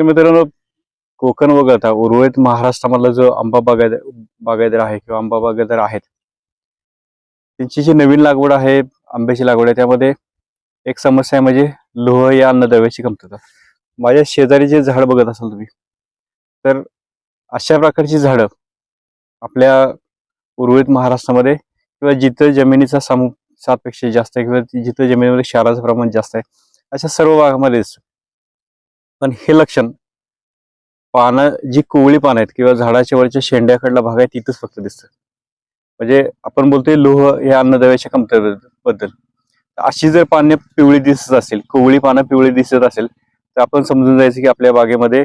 तर मित्रांनो कोकण वगळता उर्वरित महाराष्ट्रामधला जो आंबा बागायत बागायतदार आहे किंवा आंबा बागायतदार आहेत त्यांची जी नवीन लागवड आहे आंब्याची लागवड आहे त्यामध्ये एक समस्या आहे म्हणजे लोह या अन्नद्रव्याची कमतरता. माझ्या शेजारी जे झाड बघत असाल तुम्ही तर अशा प्रकारची झाडं आपल्या उर्वरित महाराष्ट्रामध्ये किंवा जिथं जमिनीचा सामू सातपेक्षा जास्त आहे किंवा जिथं जमिनीमध्ये क्षाराचं प्रमाण जास्त आहे अशा सर्व भागामध्ये दिसतं. पण हे लक्षण पानं जी कोवळी पानं आहेत किंवा झाडाच्या वरच्या शेंड्याकडला भाग आहे तिथंच फक्त दिसतं. म्हणजे आपण बोलतोय लोह या अन्नद्रव्याच्या कमतरबद्दल अशी जर पाने पिवळी दिसत असेल कोवळी पानं पिवळी दिसत असेल तर आपण समजून जायचं की आपल्या बागेमध्ये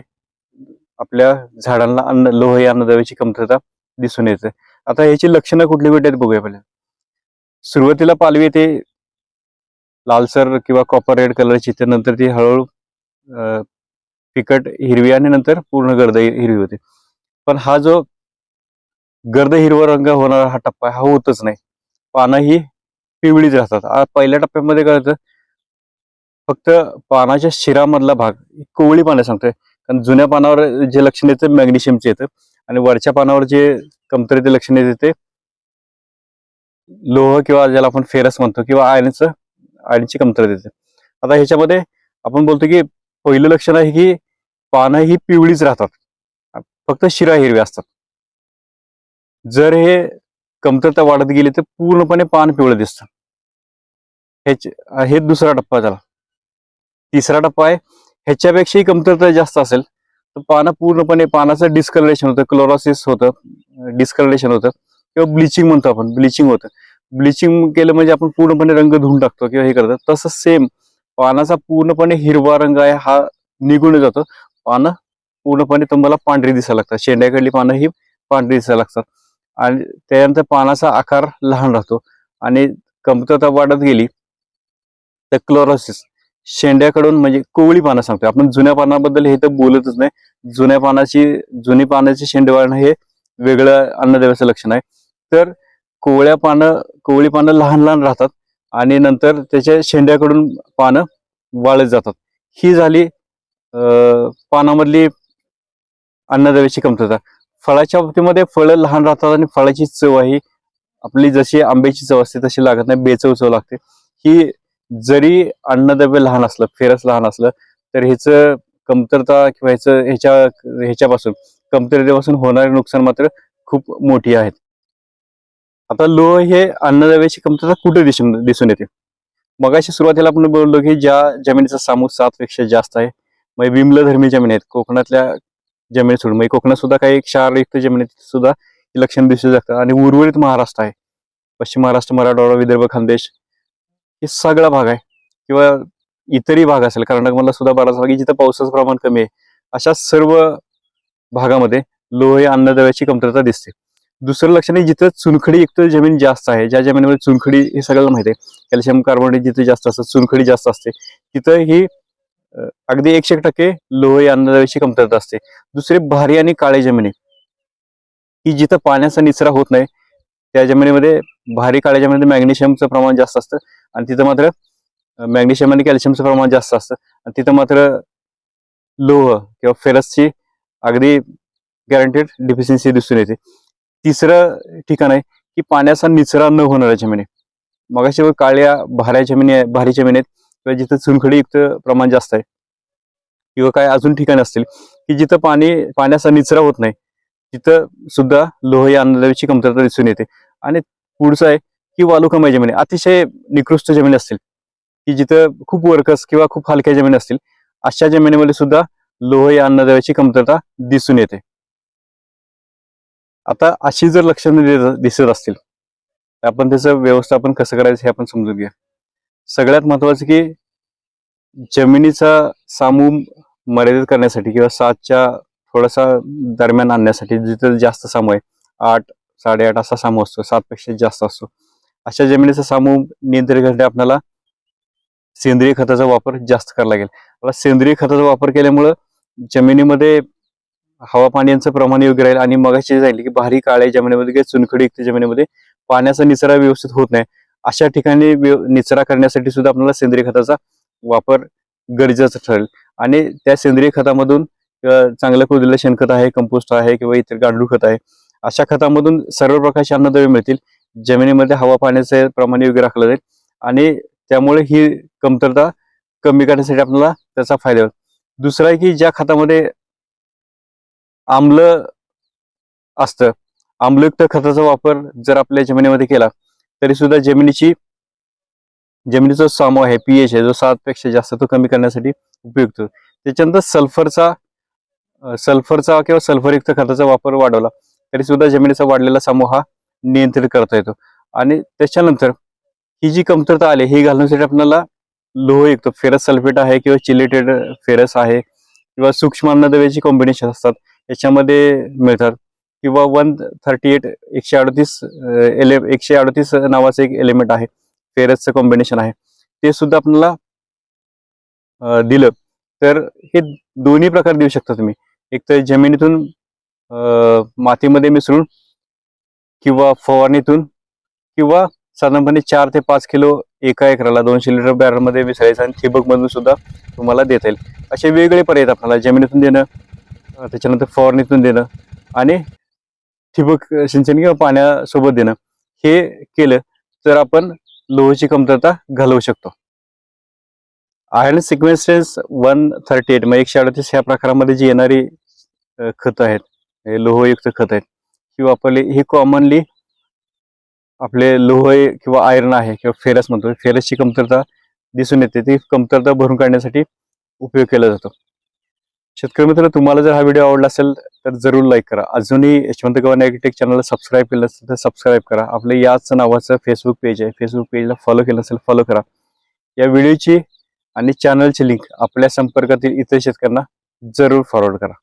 आपल्या झाडांना अन्न लोह या अन्नद्रव्याची कमतरता दिसून येते. आता ह्याची लक्षणं कुठली कुठे आहेत बघूया पहिले. सुरुवातीला पालवी येते लालसर किंवा कॉपर रेड कलरची त्यानंतर ती हळूहळू फिकट हिरवी आणि नंतर पूर्ण गर्द हिरवी होते. पण हा जो गर्द हिरवा रंग होणारा हा टप्पा हा होतच नाही. पानं ही पिवळीच राहतात. पहिल्या टप्प्यामध्ये काय होतं? फक्त पानाच्या शिरामधला भाग कोवळी पानं सांगतोय. कारण जुन्या पानावर जे लक्षण येतं मॅग्नेशियमचे येतं. आणि वरच्या पानावर जे कमतरते लक्षण येते ते लोह किंवा ज्याला आपण फेरस म्हणतो किंवा आयनचं आयनची कमतरता येते. आता ह्याच्यामध्ये आपण बोलतो की पहिलं लक्षण आहे की पानं ही पिवळीच राहतात. फक्त शिरा हिरव्या असतात. जर हे कमतरता वाढत गेली तर पूर्णपणे पान पिवळं दिसतं. ह्याचे हे दुसरा टप्पा झाला. तिसरा टप्पा आहे ह्याच्यापेक्षाही कमतरता जास्त असेल तर पानं पूर्णपणे पानाचं डिस्कलरेशन होतं क्लोरोसिस होतं डिस्कलरेशन होतं किंवा ब्लिचिंग म्हणतो आपण ब्लिचिंग होतं. ब्लिचिंग केलं म्हणजे आपण पूर्णपणे रंग धुवून टाकतो किंवा हे करतो. तसं सेम पानाचा पूर्णपणे हिरवा रंग आहे हा निघून जातो. पानं पूर्णपणे तुम्हाला पांढरी दिसायला लागतात. शेंड्याकडली पानं ही पांढरी दिसायला लागतात. आणि त्यानंतर पानाचा आकार लहान राहतो. आणि कमतरता वाढत गेली तर क्लोरोसिस शेंड्याकडून म्हणजे कोवळी पानं सांगतो आपण जुन्या पानाबद्दल हे तर बोलतच नाही. जुन्या पानाची जुनी पानाची शेंडे वाढणं हे वेगळं अन्नदेवाचं लक्षण आहे. तर कोवळ्या पानं कोवळी पानं लहान लहान राहतात. आणि नंतर त्याच्या शेंड्याकडून पानं वाळत जातात. ही झाली पानामधली अन्नद्रव्याची कमतरता. फळाच्या बाबतीमध्ये फळं लहान राहतात आणि फळाची चव आहे. आपली जशी आंब्याची चव असते तशी लागत नाही. बेचव चव लागते. ही जरी अन्नद्रव्य लहान असलं फेरस लहान असलं तर ह्याचं कमतरता किंवा ह्याचं ह्याच्या ह्याच्यापासून कमतरतेपासून होणारे नुकसान मात्र खूप मोठी आहेत. आता लोह हे अन्नद्रव्याची कमतरता कुठे दिसून दिसून येते? मगाशी सुरुवातीला आपण बोललो की ज्या जमिनीचा सामू सातपेक्षा जास्त आहे म्हणजे विम्लधर्मी जमीन आहेत कोकणातल्या जमिनी सोडून. म्हणजे कोकणात सुद्धा काही क्षारयुक्त जमिनीत सुद्धा लक्षण दिसू शकतात आणि उर्वरित महाराष्ट्र आहे. पश्चिम महाराष्ट्र मराठवाडा विदर्भ खानदेश हे सगळा भाग आहे. किंवा इतरही भाग असेल. कर्नाटकमधला सुद्धा बराच भाग आहे. जिथं पावसाचं प्रमाण कमी आहे. अशा सर्व भागामध्ये लोह अन्नद्रव्याची कमतरता दिसते. दुसरं लक्षण आहे जिथं चुनखडी युक्त जमीन जास्त आहे. ज्या जमिनीमध्ये चुनखडी हे सगळ्याला माहिती आहे. कॅल्शियम कार्बोनेट जिथे जास्त असतं चुनखडी जास्त असते. तिथं ही अगदी एकशे टक्के लोह या अन्नद्रव्याची कमतरता असते. दुसरी भारी आणि काळी जमिनी. ही जिथं पाण्याचा निचरा होत नाही त्या जमिनीमध्ये भारी काळ्या जमिनीमध्ये मॅग्नेशियमचं प्रमाण जास्त असतं आणि तिथं मात्र मॅग्नेशियम आणि कॅल्शियमचं प्रमाण जास्त असतं. आणि तिथं मात्र लोह किंवा फेरसची अगदी गॅरंटेड डिफिशियन्सी दिसून येते. तिसरं ठिकाण आहे की पाण्याचा निचरा न होणाऱ्या जमिनी. मगाशी काळ्या भाऱ्या जमिनी आहे भारी जमिनी आहेत. किंवा जिथं चुनखडीयुक्त प्रमाण जास्त आहे किंवा काय अजून ठिकाण असतील की जिथं पाणी पाण्याचा निचरा होत नाही तिथं सुद्धा लोह या अन्नद्रव्याची कमतरता दिसून येते. आणि पुढचं आहे की वालुकामय जमिनी अतिशय निकृष्ट जमिनी असतील की जिथं खूप वर्कस किंवा खूप हलक्या जमिनी असतील अशा जमिनीमध्ये सुद्धा लोह या अन्नद्रव्याची कमतरता दिसून येते. आता अशी जर लक्षणं दिसत असतील आपण त्याचं व्यवस्थापन कसं करायचं हे आपण समजून घ्या सगळ्यात महत्वाचं की जमिनीचा सामू मर्यादित करण्यासाठी किंवा सातच्या थोडासा दरम्यान आणण्यासाठी जिथं जास्त सामू आहे आठ साडेआठ असा सामू असतो सातपेक्षा जास्त असतो. अशा जमिनीचा सामू नियंत्रित करण्यासाठी आपल्याला सेंद्रिय खताचा वापर जास्त करावा लागेल. आता सेंद्रिय खताचा वापर केल्यामुळं जमिनीमध्ये हवा पाणी यांचं प्रमाण योग्य राहील आणि मगाशी जाईल की भारी काळ्या जमिनीमध्ये किंवा चुनखडीयुक्त जमिनीमध्ये पाण्याचा निचरा व्यवस्थित होत नाही. अशा ठिकाणी निचरा करण्यासाठी सुद्धा आपल्याला सेंद्रिय खताचा वापर गरजेचा ठरेल. आणि त्या सेंद्रिय खतामधून चांगल्या चांगलं कुजलेलं शेणखत आहे कंपोस्ट आहे किंवा इतर गांडूळ खत आहे अशा खतामधून सर्व प्रकारचे अन्नद्रव्य मिळतील. जमिनीमध्ये हवा पाण्याचे प्रमाण योग्य राखलं जाईल आणि त्यामुळे ही कमतरता कमी करण्यासाठी आपल्याला त्याचा फायदा होईल. दुसरा आहे की ज्या खतामध्ये आम्ल असतं आम्लयुक्त खताचा वापर जर आपल्या जमिनीमध्ये केला तरी सुद्धा जमिनीची जमिनीचा सामो आहे पीएच आहे जो सात पेक्षा जास्त तो कमी करण्यासाठी उपयुक्त. त्याच्यानंतर सल्फरचा सल्फरचा किंवा सल्फरयुक्त खताचा वापर वाढवला तरी सुद्धा जमिनीचा वाढलेला सामो हा नियंत्रित करता येतो. आणि त्याच्यानंतर ही जी कमतरता आली ही घालण्यासाठी आपल्याला लोहयुक्त फेरस सल्फेट आहे किंवा चिलेटेड फेरस आहे किंवा सूक्ष्म अन्नद्रव्याची कॉम्बिनेशन असतात याच्यामध्ये मिळतात. किंवा वन थर्टी एट एकशे अडतीस एले एकशे अडतीस नावाचं एक एलिमेंट आहे. फेरसचं कॉम्बिनेशन आहे. ते सुद्धा आपल्याला दिलं. तर हे दोन्ही प्रकार देऊ शकता तुम्ही. एक तर जमिनीतून मातीमध्ये मिसळून किंवा फवारणीतून किंवा साधारणपणे चार ते पाच किलो एका एकराला दोनशे लिटर बॅरलमध्ये मिसळायचं आणि ठिबकमधून सुद्धा तुम्हाला देता येईल. असे वेगवेगळे पर्याय आपल्याला. जमिनीतून देणं त्याच्यानंतर फवारणीतून देणं आणि ठिबक सिंचन किंवा पाण्यासोबत देणं हे केलं तर आपण लोहची कमतरता घालवू शकतो. Iron sequences one thirty eight म्हणजे एकशे अडतीस ह्या प्रकारामध्ये जी येणारी खतं आहेत हे लोहयुक्त खत आहेत ही वापरली ही कॉमनली आपले लोह किंवा आयर्न आहे किंवा फेरस म्हणतो. फेरसची कमतरता दिसून येते. ती कमतरता भरून काढण्यासाठी उपयोग केला जातो. शेतकरी मित्र तुम्हाला जर हा व्हिडिओ आवडला असेल तर जरूर लाईक करा. अजूनही यशवंत गव्हाण ॲग्रीटेक चॅनलला सबस्क्राईब केलं असेल तर सबस्क्राईब करा. आपलं याच नावाचं फेसबुक पेज आहे. फेसबुक पेजला फॉलो केलं असेल फॉलो करा. या व्हिडिओची आणि चॅनलची लिंक आपल्या संपर्कातील इतर शेतकऱ्यांना जरूर फॉरवर्ड करा.